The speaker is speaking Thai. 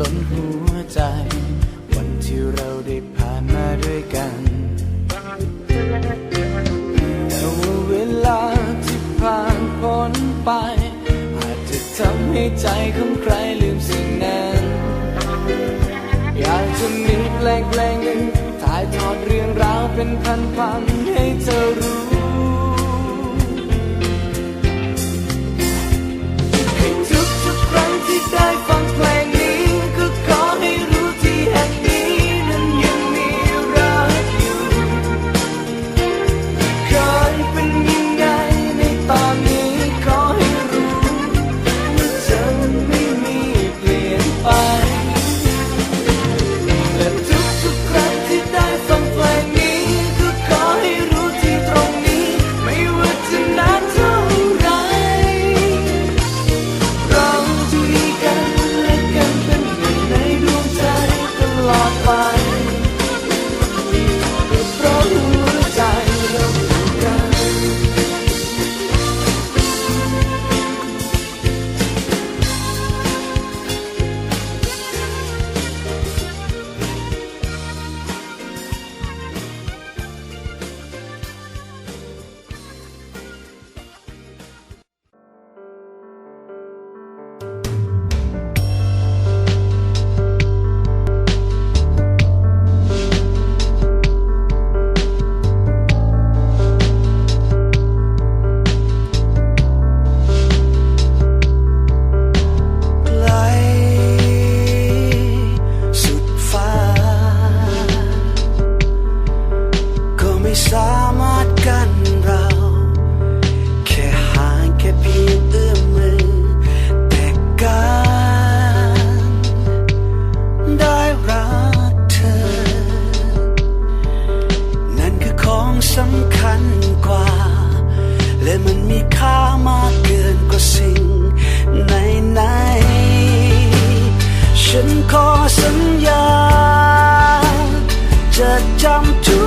ล้นหัวใจ วันที่เราได้ผ่านมาด้วยกัน แต่ว่าเวลาที่ผ่านพ้นไป อาจจะทำให้ใจของใครลืมสิ่งนั้น อยากจะมีแปลงๆหนึ่งถ่ายทอดเรื่องราวเป็นพันๆให้เธอรู้ ๆฉั